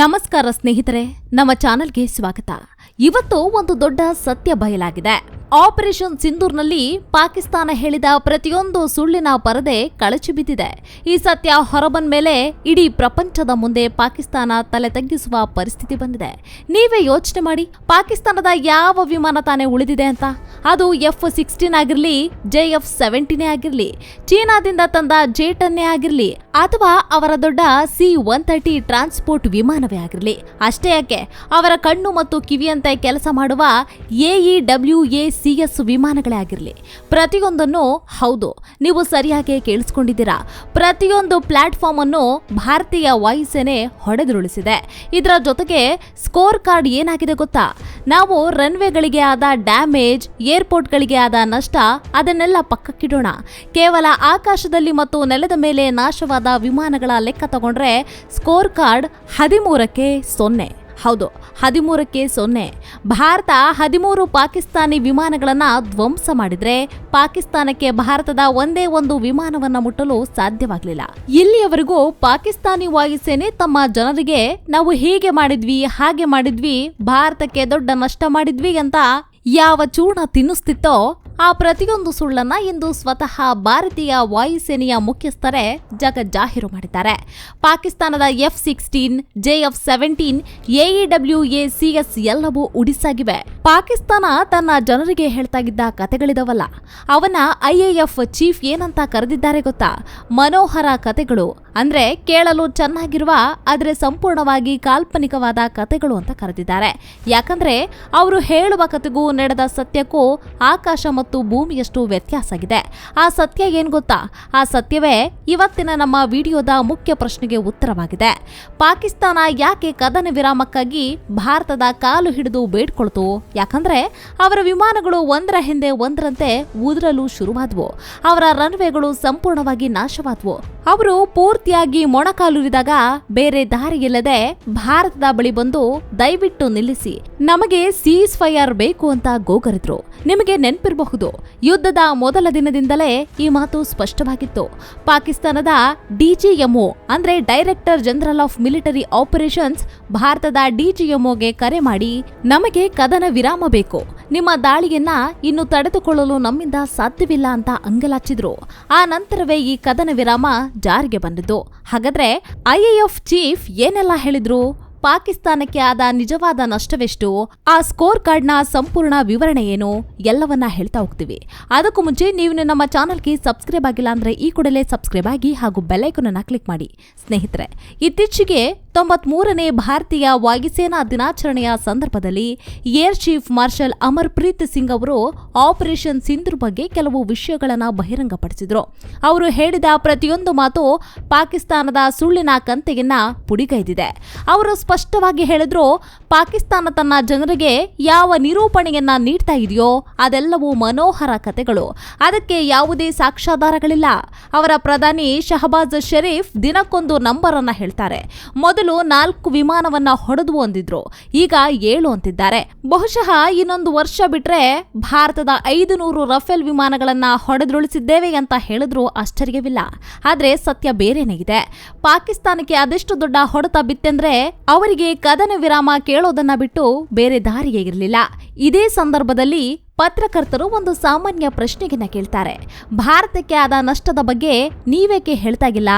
ನಮಸ್ಕಾರ ಸ್ನೇಹಿತರೆ, ನಮ್ಮ ಚಾನೆಲ್ಗೆ ಸ್ವಾಗತ. ಇವತ್ತು ಒಂದು ದೊಡ್ಡ ಸತ್ಯ ಬಯಲಾಗಿದೆ. ಆಪರೇಷನ್ ಸಿಂಧೂರ್ನಲ್ಲಿ ಪಾಕಿಸ್ತಾನ ಹೇಳಿದ ಪ್ರತಿಯೊಂದು ಸುಳ್ಳಿನ ಪರದೆ ಕಳಚಿ ಬಿದ್ದಿದೆ. ಈ ಸತ್ಯ ಹೊರಬಂದ ಮೇಲೆ ಇಡೀ ಪ್ರಪಂಚದ ಮುಂದೆ ಪಾಕಿಸ್ತಾನ ತಲೆ ತಗ್ಗಿಸುವ ಪರಿಸ್ಥಿತಿ ಬಂದಿದೆ. ನೀವೇ ಯೋಚನೆ ಮಾಡಿ, ಪಾಕಿಸ್ತಾನದ ಯಾವ ವಿಮಾನ ತಾನೇ ಉಳಿದಿದೆ ಅಂತ? ಅದು ಎಫ್ ಸಿಕ್ಸ್ಟೀನ್ ಆಗಿರಲಿ ಜೆ ಎಫ್ ಸೆವೆಂಟೀನೇ ಆಗಿರಲಿ, ಚೀನಾದಿಂದ ತಂದ ಜೇಟನ್ನೇ ಆಗಿರಲಿ, ಅಥವಾ ಅವರ ದೊಡ್ಡ ಸಿ ಒನ್ ತರ್ಟಿ ಟ್ರಾನ್ಸ್ಪೋರ್ಟ್ ವಿಮಾನವೇ ಆಗಿರಲಿ. ಅಷ್ಟೇ ಯಾಕೆ, ಅವರ ಕಣ್ಣು ಮತ್ತು ಕಿವಿಯಂತೆ ಕೆಲಸ ಮಾಡುವ A E W A C S ವಿಮಾನಗಳೇ ಆಗಿರಲಿ. ಪ್ರತಿಯೊಂದನ್ನು ಹೌದು, ನೀವು ಸರಿಯಾಗಿ ಕೇಳಿಸ್ಕೊಂಡಿದ್ದೀರಾ. ಪ್ರತಿಯೊಂದು ಪ್ಲಾಟ್ಫಾರ್ಮ್ ಅನ್ನು ಭಾರತೀಯ ವಾಯುಸೇನೆ ಹೊಡೆದುರುಳಿಸಿದೆ. ಇದರ ಜೊತೆಗೆ ಸ್ಕೋರ್ ಕಾರ್ಡ್ ಏನಾಗಿದೆ ಗೊತ್ತಾ? ನಾವು ರನ್ವೇಗಳಿಗೆ ಆದ ಡ್ಯಾಮೇಜ್ ಏರ್ಪೋರ್ಟ್ಗಳಿಗೆ ಆದ ನಷ್ಟ, ಅದನ್ನೆಲ್ಲ ಪಕ್ಕಕ್ಕಿಡೋಣ. ಕೇವಲ ಆಕಾಶದಲ್ಲಿ ಮತ್ತು ನೆಲದ ಮೇಲೆ ನಾಶವಾದ ವಿಮಾನಗಳ ಲೆಕ್ಕ ತಗೊಂಡ್ರೆ ಸ್ಕೋರ್ ಕಾರ್ಡ್ ಹದಿಮೂರಕ್ಕೆ ಸೊನ್ನೆ. ಹೌದು, ಹದಿಮೂರಕ್ಕೆ ಸೊನ್ನೆ. ಭಾರತ ಹದಿಮೂರು ಪಾಕಿಸ್ತಾನಿ ವಿಮಾನಗಳನ್ನು ಧ್ವಂಸ ಮಾಡಿದ್ರೆ ಪಾಕಿಸ್ತಾನಕ್ಕೆ ಭಾರತದ ಒಂದೇ ಒಂದು ವಿಮಾನವನ್ನ ಮುಟ್ಟಲು ಸಾಧ್ಯವಾಗಲಿಲ್ಲ. ಇಲ್ಲಿಯವರೆಗೂ ಪಾಕಿಸ್ತಾನಿ ವಾಯುಸೇನೆ ತಮ್ಮ ಜನರಿಗೆ, ನಾವು ಹೀಗೆ ಮಾಡಿದ್ವಿ, ಹಾಗೆ ಮಾಡಿದ್ವಿ, ಭಾರತಕ್ಕೆ ದೊಡ್ಡ ನಷ್ಟ ಮಾಡಿದ್ವಿ ಅಂತ ಯಾವ ಚೂರ್ಣ ತಿನ್ನಿಸ್ತಿತ್ತೋ ಆ ಪ್ರತಿಯೊಂದು ಸುಳ್ಳನ್ನ ಇಂದು ಸ್ವತಃ ಭಾರತೀಯ ವಾಯುಸೇನೆಯ ಮುಖ್ಯಸ್ಥರೇ ಜಗಜ್ಜಾಹೀರು ಮಾಡಿದ್ದಾರೆ. ಪಾಕಿಸ್ತಾನದ F sixteen, J F seventeen A E W A C S ಎಲ್ಲವೂ ಉಡಿಸಾಗಿವೆ. ಪಾಕಿಸ್ತಾನ ತನ್ನ ಜನರಿಗೆ ಹೇಳ್ತಾಗಿದ್ದ ಕತೆಗಳಿದವಲ್ಲ. ಅವನ ಐಎಎಫ್ ಚೀಫ್ ಏನಂತ ಕರೆದಿದ್ದಾರೆ ಗೊತ್ತಾ? ಮನೋಹರ ಕತೆಗಳು. ಅಂದ್ರೆ ಕೇಳಲು ಚೆನ್ನಾಗಿರುವ, ಆದರೆ ಸಂಪೂರ್ಣವಾಗಿ ಕಾಲ್ಪನಿಕವಾದ ಕಥೆಗಳು ಅಂತ ಕರೆದಿದ್ದಾರೆ. ಯಾಕಂದ್ರೆ ಅವರು ಹೇಳುವ ಕಥೆಗೂ ನಡೆದ ಸತ್ಯಕ್ಕೂ ಆಕಾಶ ಮತ್ತು ಭೂಮಿಯಷ್ಟು ವ್ಯತ್ಯಾಸ ಆಗಿದೆ ಆ ಸತ್ಯ ಏನ್ ಗೊತ್ತಾ? ಆ ಸತ್ಯವೇ ಇವತ್ತಿನ ನಮ್ಮ ವಿಡಿಯೋದ ಮುಖ್ಯ ಪ್ರಶ್ನೆಗೆ ಉತ್ತರವಾಗಿದೆ. ಪಾಕಿಸ್ತಾನ ಯಾಕೆ ಕದನ ವಿರಾಮಕ್ಕಾಗಿ ಭಾರತದ ಕಾಲು ಹಿಡಿದು ಬೇಡ್ಕೊಳ್ತು? ಯಾಕಂದ್ರೆ ಅವರ ವಿಮಾನಗಳು ಒಂದರ ಹಿಂದೆ ಒಂದರಂತೆ ಉದುರಲು ಶುರುವಾದವು. ಅವರ ರನ್ವೇಗಳು ಸಂಪೂರ್ಣವಾಗಿ ನಾಶವಾದವು. ಅವರು ಪೂರ್ತಿಯಾಗಿ ಮೊಣಕಾಲುರಿದಾಗ ಬೇರೆ ದಾರಿಯಿಲ್ಲದೆ ಭಾರತದ ಬಳಿ ಬಂದು ದಯವಿಟ್ಟು ನಿಲ್ಲಿಸಿ. ನಮಗೆ ಸೀಸ್ ಫೈರ್ ಬೇಕು ಅಂತ ಗೋಗರಿದ್ರು. ನಿಮಗೆ ನೆನಪಿರಬಹುದು, ಯುದ್ಧದ ಮೊದಲ ದಿನದಿಂದಲೇ ಈ ಮಾತು ಸ್ಪಷ್ಟವಾಗಿತ್ತು. ಪಾಕಿಸ್ತಾನದ ಡಿಜಿಎಂಒ ಅಂದ್ರೆ director general of military operations, ಭಾರತದ ಡಿಜಿಎಂಒಗೆ ಕರೆ ಮಾಡಿ, ನಮಗೆ ಕದನ ವಿರಾಮ ಬೇಕು. ನಿಮ್ಮ ದಾಳಿಯನ್ನ ಇನ್ನು ತಡೆದುಕೊಳ್ಳಲು ನಮ್ಮಿಂದ ಸಾಧ್ಯವಿಲ್ಲ ಅಂತ ಅಂಗಲಾಚಿದ್ರು. ಆ ನಂತರವೇ ಈ ಕದನ ವಿರಾಮ ಜಾರಿಗೆ ಹಾಗಾದ್ರೆ ಎಫ್ ಚೀಫ್ ಏನೆಲ್ಲ ಹೇಳಿದ್ರು? ಪಾಕಿಸ್ತಾನಕ್ಕೆ ಆದ ನಿಜವಾದ ನಷ್ಟವೆಷ್ಟು? ಆ ಸ್ಕೋರ್ ಕಾರ್ಡ್ನ ಸಂಪೂರ್ಣ ವಿವರಣೆ ಏನು? ಎಲ್ಲವನ್ನ ಹೇಳ್ತಾ ಹೋಗ್ತೀವಿ. ಅದಕ್ಕೂ ಮುಂಚೆ ನೀವು ನಮ್ಮ ಚಾನಲ್ಗೆ ಸಬ್ಸ್ಕ್ರೈಬ್ ಆಗಿಲ್ಲ ಅಂದ್ರೆ ಈ ಕೂಡಲೇ ಸಬ್ಸ್ಕ್ರೈಬ್ ಆಗಿ ಹಾಗೂ ಬೆಲ್ಲೈಕನ್ನ ಕ್ಲಿಕ್ ಮಾಡಿ. ಸ್ನೇಹಿತರೆ, ಇತ್ತೀಚೆಗೆ ತೊಂಬತ್ಮೂರನೇ ಭಾರತೀಯ ವಾಯುಸೇನಾ ದಿನಾಚರಣೆಯ ಸಂದರ್ಭದಲ್ಲಿ air chief marshal Amarpreet Singh ಅವರು ಆಪರೇಷನ್ ಸಿಂಧು ಬಗ್ಗೆ ಕೆಲವು ವಿಷಯಗಳನ್ನು ಬಹಿರಂಗಪಡಿಸಿದ್ರು. ಅವರು ಹೇಳಿದ ಪ್ರತಿಯೊಂದು ಮಾತು ಪಾಕಿಸ್ತಾನದ ಸುಳ್ಳಿನ ಕಂತೆಯನ್ನ ಪುಡಿಗೈದಿದೆ. ಅವರು ಸ್ಪಷ್ಟವಾಗಿ ಹೇಳಿದ್ರು, ಪಾಕಿಸ್ತಾನ ತನ್ನ ಜನರಿಗೆ ಯಾವ ನಿರೂಪಣೆಯನ್ನ ನೀಡ್ತಾ ಇದೆಯೋ, ಅದೆಲ್ಲವೂ ಮನೋಹರ ಕತೆಗಳು. ಅದಕ್ಕೆ ಯಾವುದೇ ಸಾಕ್ಷ್ಯಾಧಾರಗಳಿಲ್ಲ. ಅವರ ಪ್ರಧಾನಿ ಶಹಬಾಜ್ ಶರೀಫ್ ದಿನಕ್ಕೊಂದು ನಂಬರ್ ಅನ್ನ ಹೇಳ್ತಾರೆ. ಮೊದಲು ನಾಲ್ಕು ವಿಮಾನವನ್ನ ಹೊಡೆದು ಅಂದಿದ್ರು ಈಗ ಏಳು ಅಂತಿದ್ದಾರೆ. ಬಹುಶಃ ಇನ್ನೊಂದು ವರ್ಷ ಬಿಟ್ರೆ ಭಾರತದ ಐದು ನೂರು ರಫೇಲ್ ವಿಮಾನಗಳನ್ನ ಹೊಡೆದುರುಳಿಸಿದ್ದೇವೆ ಅಂತ ಹೇಳಿದ್ರು ಆಶ್ಚರ್ಯವಿಲ್ಲ. ಆದ್ರೆ ಸತ್ಯ ಬೇರೆನೇ ಇದೆ. ಪಾಕಿಸ್ತಾನಕ್ಕೆ ಅದೆಷ್ಟು ದೊಡ್ಡ ಹೊಡೆತ ಬಿತ್ತೆಂದ್ರೆ ಅವರಿಗೆ ಕದನ ವಿರಾಮ ಕೇಳೋದನ್ನ ಬಿಟ್ಟು ಬೇರೆ ದಾರಿಯೇ ಇರಲಿಲ್ಲ. ಇದೇ ಸಂದರ್ಭದಲ್ಲಿ ಪತ್ರಕರ್ತರು ಒಂದು ಸಾಮಾನ್ಯ ಪ್ರಶ್ನೆಗಿನ ಕೇಳ್ತಾರೆ. ಭಾರತಕ್ಕೆ ಆದ ನಷ್ಟದ ಬಗ್ಗೆ ನೀವೇಕೆ ಹೇಳ್ತಾಗಿಲ್ಲ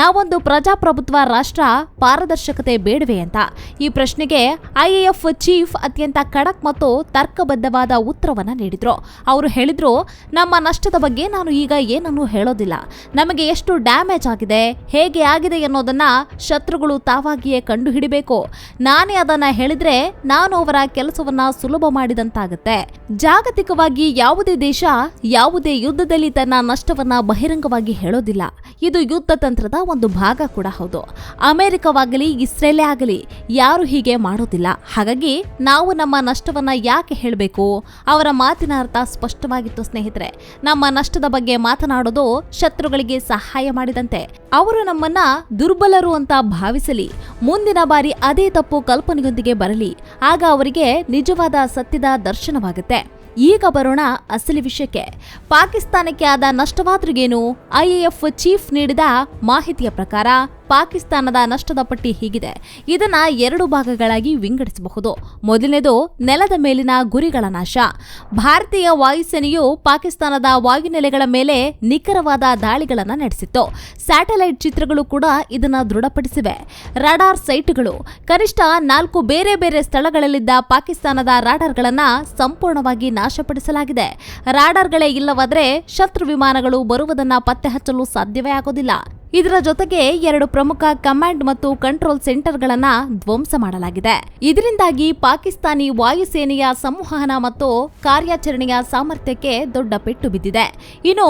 ನಾವೊಂದು ಪ್ರಜಾಪ್ರಭುತ್ವ ರಾಷ್ಟ್ರ, ಪಾರದರ್ಶಕತೆ ಬೇಡವೆ ಅಂತ. ಈ ಪ್ರಶ್ನೆಗೆ ಐಎಎಫ್ ಚೀಫ್ ಅತ್ಯಂತ ಖಡಕ್ ಮತ್ತು ತರ್ಕಬದ್ಧವಾದ ಉತ್ತರವನ್ನು ನೀಡಿದ್ರು. ಅವರು ಹೇಳಿದ್ರು, ನಮ್ಮ ನಷ್ಟದ ಬಗ್ಗೆ ನಾನು ಈಗ ಏನನ್ನೂ ಹೇಳೋದಿಲ್ಲ. ನಮಗೆ ಎಷ್ಟು ಡ್ಯಾಮೇಜ್ ಆಗಿದೆ, ಹೇಗೆ ಆಗಿದೆ ಎನ್ನುವುದನ್ನ ಶತ್ರುಗಳು ತಾವಾಗಿಯೇ ಕಂಡುಹಿಡಿಬೇಕು. ನಾನೇ ಅದನ್ನ ಹೇಳಿದ್ರೆ ನಾನು ಅವರ ಕೆಲಸವನ್ನ ಸುಲಭ ಮಾಡಿದಂತಾಗತ್ತೆ. ಜಾಗತಿಕವಾಗಿ ಯಾವುದೇ ದೇಶ ಯಾವುದೇ ಯುದ್ಧದಲ್ಲಿ ತನ್ನ ನಷ್ಟವನ್ನ ಬಹಿರಂಗವಾಗಿ ಹೇಳೋದಿಲ್ಲ. ಇದು ಯುದ್ಧ ತಂತ್ರದ ಒಂದು ಭಾಗ ಕೂಡ ಹೌದು. ಅಮೆರಿಕವಾಗಲಿ, ಇಸ್ರೇಲೇ ಆಗಲಿ, ಯಾರು ಹೀಗೆ ಮಾಡೋದಿಲ್ಲ. ಹಾಗಾಗಿ ನಾವು ನಮ್ಮ ನಷ್ಟವನ್ನ ಯಾಕೆ ಹೇಳಬೇಕು? ಅವರ ಮಾತಿನ ಅರ್ಥ ಸ್ಪಷ್ಟವಾಗಿತ್ತು ಸ್ನೇಹಿತರೆ. ನಮ್ಮ ನಷ್ಟದ ಬಗ್ಗೆ ಮಾತನಾಡೋದು ಶತ್ರುಗಳಿಗೆ ಸಹಾಯ ಮಾಡಿದಂತೆ. ಅವರು ನಮ್ಮನ್ನ ದುರ್ಬಲರು ಅಂತ ಭಾವಿಸಲಿ. ಮುಂದಿನ ಬಾರಿ ಅದೇ ತಪ್ಪು ಕಲ್ಪನೆಯೊಂದಿಗೆ ಬರಲಿ. ಆಗ ಅವರಿಗೆ ನಿಜವಾದ ಸತ್ಯದ ದರ್ಶನವಾಗುತ್ತೆ. ಈಗ ಬರೋಣ ಅಸಲಿ ವಿಷಯಕ್ಕೆ. ಪಾಕಿಸ್ತಾನಕ್ಕೆ ಆದ ನಷ್ಟವಾದ್ರಿಗೇನು ಐಎಎಫ್ ಚೀಫ್ ನೀಡಿದ ಮಾಹಿತಿಯ ಪ್ರಕಾರ ಪಾಕಿಸ್ತಾನದ ನಷ್ಟದ ಪಟ್ಟಿ ಹೀಗಿದೆ. ಇದನ್ನ ಎರಡು ಭಾಗಗಳಾಗಿ ವಿಂಗಡಿಸಬಹುದು. ಮೊದಲನೇದು, ನೆಲದ ಮೇಲಿನ ಗುರಿಗಳ ನಾಶ. ಭಾರತೀಯ ವಾಯುಸೇನೆಯು ಪಾಕಿಸ್ತಾನದ ವಾಯುನೆಲೆಗಳ ಮೇಲೆ ನಿಖರವಾದ ದಾಳಿಗಳನ್ನು ನಡೆಸಿತ್ತು. ಸ್ಯಾಟಲೈಟ್ ಚಿತ್ರಗಳು ಕೂಡ ಇದನ್ನು ದೃಢಪಡಿಸಿವೆ. ರಾಡಾರ್ ಸೈಟ್ಗಳು, ಕನಿಷ್ಠ ನಾಲ್ಕು ಬೇರೆ ಬೇರೆ ಸ್ಥಳಗಳಲ್ಲಿದ್ದ ಪಾಕಿಸ್ತಾನದ ರಾಡಾರ್ಗಳನ್ನು ಸಂಪೂರ್ಣವಾಗಿ ನಾಶಪಡಿಸಲಾಗಿದೆ. ರಾಡಾರ್ಗಳೇ ಇಲ್ಲವಾದರೆ ಶತ್ರು ವಿಮಾನಗಳು ಬರುವುದನ್ನು ಪತ್ತೆ ಹಚ್ಚಲು ಸಾಧ್ಯವೇ ಆಗೋದಿಲ್ಲ. ಇದರ ಜೊತೆಗೆ ಎರಡು ಪ್ರಮುಖ ಕಮಾಂಡ್ ಮತ್ತು ಕಂಟ್ರೋಲ್ ಸೆಂಟರ್ಗಳನ್ನು ಧ್ವಂಸ ಮಾಡಲಾಗಿದೆ. ಇದರಿಂದಾಗಿ ಪಾಕಿಸ್ತಾನಿ ವಾಯುಸೇನೆಯ ಸಂವಹನ ಮತ್ತು ಕಾರ್ಯಾಚರಣೆಯ ಸಾಮರ್ಥ್ಯಕ್ಕೆ ದೊಡ್ಡ ಪೆಟ್ಟು ಬಿದ್ದಿದೆ. ಇನ್ನು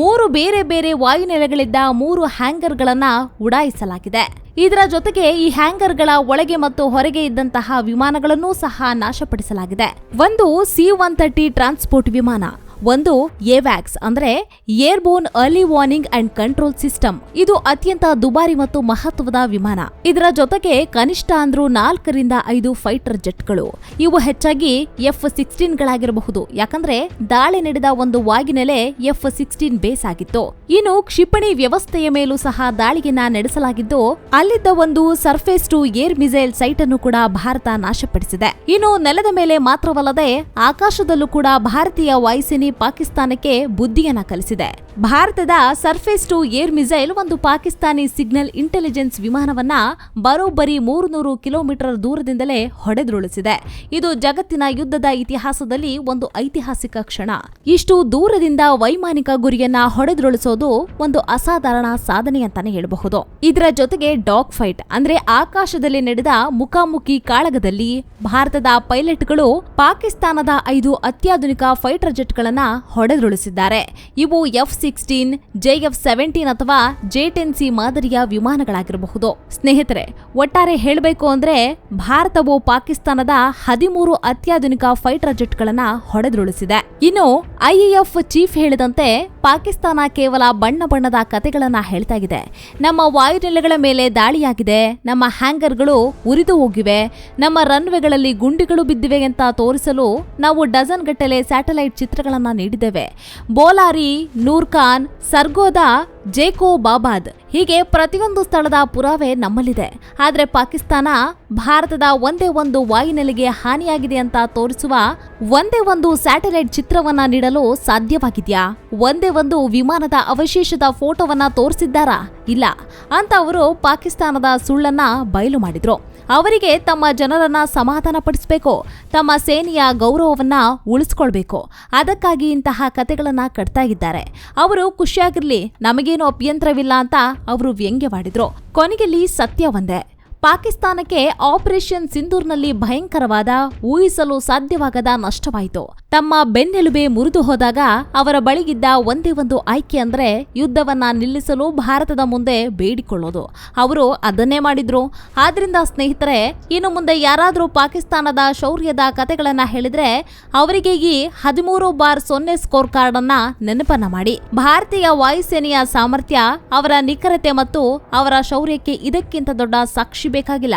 ಮೂರು ಬೇರೆ ಬೇರೆ ವಾಯುನೆಲೆಗಳಿದ್ದ ಮೂರು ಹ್ಯಾಂಗರ್ಗಳನ್ನು ಉಡಾಯಿಸಲಾಗಿದೆ. ಇದರ ಜೊತೆಗೆ ಈ ಹ್ಯಾಂಗರ್ಗಳ ಒಳಗೆ ಮತ್ತು ಹೊರಗೆ ಇದ್ದಂತಹ ವಿಮಾನಗಳನ್ನೂ ಸಹ ನಾಶಪಡಿಸಲಾಗಿದೆ. ಒಂದು ಸಿ ಒನ್ ತರ್ಟಿ ಟ್ರಾನ್ಸ್ಪೋರ್ಟ್ ವಿಮಾನ. ಒಂದು ಎವ್ಯಾಕ್ಸ್ ಅಂದ್ರೆ airborne early warning and control system. ಇದು ಅತ್ಯಂತ ದುಬಾರಿ ಮತ್ತು ಮಹತ್ವದ ವಿಮಾನ. ಇದರ ಜೊತೆಗೆ ಕನಿಷ್ಠ ಅಂದ್ರೂ ನಾಲ್ಕರಿಂದ ಐದು ಫೈಟರ್ ಜೆಟ್ಗಳು. ಇವು ಹೆಚ್ಚಾಗಿ ಎಫ್ ಸಿಕ್ಸ್ಟೀನ್ ಗಳಾಗಿರಬಹುದು ಯಾಕಂದ್ರೆ ದಾಳಿ ನಡೆದ ಒಂದು ವಾಗಿನೆಲೆ ಎಫ್ ಸಿಕ್ಸ್ಟೀನ್ ಬೇಸ್ ಆಗಿತ್ತು. ಇನ್ನು ಕ್ಷಿಪಣಿ ವ್ಯವಸ್ಥೆಯ ಮೇಲೂ ಸಹ ದಾಳಿಯನ್ನ ನಡೆಸಲಾಗಿದ್ದು, ಅಲ್ಲಿದ್ದ ಒಂದು surface to air missile site ಅನ್ನು ಕೂಡ ಭಾರತ ನಾಶಪಡಿಸಿದೆ. ಇನ್ನು ನೆಲದ ಮೇಲೆ ಮಾತ್ರವಲ್ಲದೆ ಆಕಾಶದಲ್ಲೂ ಕೂಡ ಭಾರತೀಯ ವಾಯುಸೇನೆ ಪಾಕಿಸ್ತಾನಕ್ಕೆ ಬುದ್ಧಿಯನ್ನ ಕಲಿಸಿದೆ. ಭಾರತದ ಸರ್ಫೇಸ್ ಟು ಏರ್ ಮಿಸೈಲ್ ಒಂದು ಪಾಕಿಸ್ತಾನಿ ಸಿಗ್ನಲ್ ಇಂಟೆಲಿಜೆನ್ಸ್ ವಿಮಾನವನ್ನ ಬರೋಬ್ಬರಿ ಮೂರು ನೂರು ಕಿಲೋಮೀಟರ್ ದೂರದಿಂದಲೇ ಹೊಡೆದುರುಳಿಸಿದೆ. ಇದು ಜಗತ್ತಿನ ಯುದ್ಧದ ಇತಿಹಾಸದಲ್ಲಿ ಒಂದು ಐತಿಹಾಸಿಕ ಕ್ಷಣ. ಇಷ್ಟು ದೂರದಿಂದ ವೈಮಾನಿಕ ಗುರಿಯನ್ನ ಹೊಡೆದುರುಳಿಸೋದು ಒಂದು ಅಸಾಧಾರಣ ಸಾಧನೆ ಅಂತಾನೆ ಹೇಳಬಹುದು. ಇದರ ಜೊತೆಗೆ ಡಾಗ್ ಫೈಟ್, ಅಂದ್ರೆ ಆಕಾಶದಲ್ಲಿ ನಡೆದ ಮುಖಾಮುಖಿ ಕಾಳಗದಲ್ಲಿ ಭಾರತದ ಪೈಲಟ್ಗಳು ಪಾಕಿಸ್ತಾನದ ಐದು ಅತ್ಯಾಧುನಿಕ ಫೈಟರ್ ಜೆಟ್ಗಳನ್ನ ಹೊಡೆದುರುಳಿಸಿದ್ದಾರೆ. ಇವು F sixteen J F seventeen ಅಥವಾ ಜೆ ಟೆನ್ ಸಿ ಮಾದರಿಯ ವಿಮಾನಗಳಾಗಿರಬಹುದು. ಸ್ನೇಹಿತರೆ, ಒಟ್ಟಾರೆ ಹೇಳಬೇಕು ಅಂದ್ರೆ ಭಾರತವು ಪಾಕಿಸ್ತಾನದ ಹದಿಮೂರು ಅತ್ಯಾಧುನಿಕ ಫೈಟರ್ ಜೆಟ್ಗಳನ್ನ ಹೊಡೆದುರುಳಿಸಿದೆ. ಇನ್ನು ಐಎಎಫ್ ಚೀಫ್ ಹೇಳಿದಂತೆ ಪಾಕಿಸ್ತಾನ ಕೇವಲ ಬಣ್ಣ ಬಣ್ಣದ ಕತೆಗಳನ್ನ ಹೇಳ್ತಾ ಇದೆ. ನಮ್ಮ ವಾಯುನೆಲೆಗಳ ಮೇಲೆ ದಾಳಿಯಾಗಿದೆ. ನಮ್ಮ ಹ್ಯಾಂಗರ್ಗಳು ಉರಿದು ಹೋಗಿವೆ. ನಮ್ಮ ರನ್ವೆಗಳಲ್ಲಿ ಗುಂಡಿಗಳು ಬಿದ್ದಿವೆ ಅಂತ ತೋರಿಸಲು ನಾವು ಡಜನ್ ಗಟ್ಟಲೆ ಸ್ಯಾಟಲೈಟ್ ಚಿತ್ರಗಳನ್ನು ನೀಡಿದ್ದೇವೆ. ಬೋಲಾರಿ, ನೂರ್ಖಾನ್, ಸರ್ಗೋದಾ ಜೇಕೋ ಬಾಬಾದ್. ಹೀಗೆ ಪ್ರತಿಯೊಂದು ಸ್ಥಳದ ಪುರಾವೆ ನಮ್ಮಲ್ಲಿದೆ. ಆದರೆ ಪಾಕಿಸ್ತಾನ ಭಾರತದ ಒಂದೇ ಒಂದು ವಾಯುನೆಲೆಗೆ ಹಾನಿಯಾಗಿದೆ ಅಂತ ತೋರಿಸುವ ಒಂದೇ ಒಂದು ಸ್ಯಾಟಲೈಟ್ ಚಿತ್ರವನ್ನ ನೀಡಲು ಸಾಧ್ಯವಾಗಿದ್ಯಾ? ಒಂದೇ ಒಂದು ವಿಮಾನದ ಅವಶೇಷದ ಫೋಟೋವನ್ನ ತೋರಿಸಿದ್ದಾರಾ? ಇಲ್ಲ. ಅಂತ ಅವರು ಪಾಕಿಸ್ತಾನದ ಸುಳ್ಳನ್ನ ಬಯಲು ಮಾಡಿದ್ರು. ಅವರಿಗೆ ತಮ್ಮ ಜನರನ್ನ ಸಮಾಧಾನ ಪಡಿಸಬೇಕು ತಮ್ಮ ಸೇನೆಯ ಗೌರವವನ್ನ ಉಳಿಸ್ಕೊಳ್ಬೇಕು. ಅದಕ್ಕಾಗಿ ಇಂತಹ ಕತೆಗಳನ್ನ ಕಟ್ತಾ ಇದ್ದಾರೆ. ಅವರು ಖುಷಿಯಾಗಿರ್ಲಿ, ನಮಗೇನು ಅಭ್ಯಂತರವಿಲ್ಲ ಅಂತ ಅವರು ವ್ಯಂಗ್ಯವಾಡಿದ್ರು. ಕೊನೆಯಲ್ಲಿ ಸತ್ಯ ಒಂದೇ. ಪಾಕಿಸ್ತಾನಕ್ಕೆ ಆಪರೇಷನ್ ಸಿಂಧೂರ್ನಲ್ಲಿ ಭಯಂಕರವಾದ, ಊಹಿಸಲು ಸಾಧ್ಯವಾಗದ ನಷ್ಟವಾಯಿತು. ತಮ್ಮ ಬೆನ್ನೆಲುಬೆ ಮುರಿದು ಹೋದಾಗ ಅವರ ಬಳಿಗಿದ್ದ ಒಂದೇ ಒಂದು ಆಯ್ಕೆ ಅಂದರೆ ಯುದ್ಧವನ್ನ ನಿಲ್ಲಿಸಲು ಭಾರತದ ಮುಂದೆ ಬೇಡಿಕೊಳ್ಳೋದು. ಅವರು ಅದನ್ನೇ ಮಾಡಿದ್ರು. ಆದ್ರಿಂದ ಸ್ನೇಹಿತರೆ, ಇನ್ನು ಮುಂದೆ ಯಾರಾದರೂ ಪಾಕಿಸ್ತಾನದ ಶೌರ್ಯದ ಕತೆಗಳನ್ನ ಹೇಳಿದ್ರೆ ಅವರಿಗೆ ಈ ಹದಿಮೂರು ಬಾರ್ ಸೊನ್ನೆ ಸ್ಕೋರ್ ಕಾರ್ಡ್ ಅನ್ನ ನೆನಪನ್ನ ಮಾಡಿ. ಭಾರತೀಯ ವಾಯುಸೇನೆಯ ಸಾಮರ್ಥ್ಯ, ಅವರ ನಿಖರತೆ ಮತ್ತು ಅವರ ಶೌರ್ಯಕ್ಕೆ ಇದಕ್ಕಿಂತ ದೊಡ್ಡ ಸಾಕ್ಷಿ ಬೇಕಾಗಿಲ್ಲ.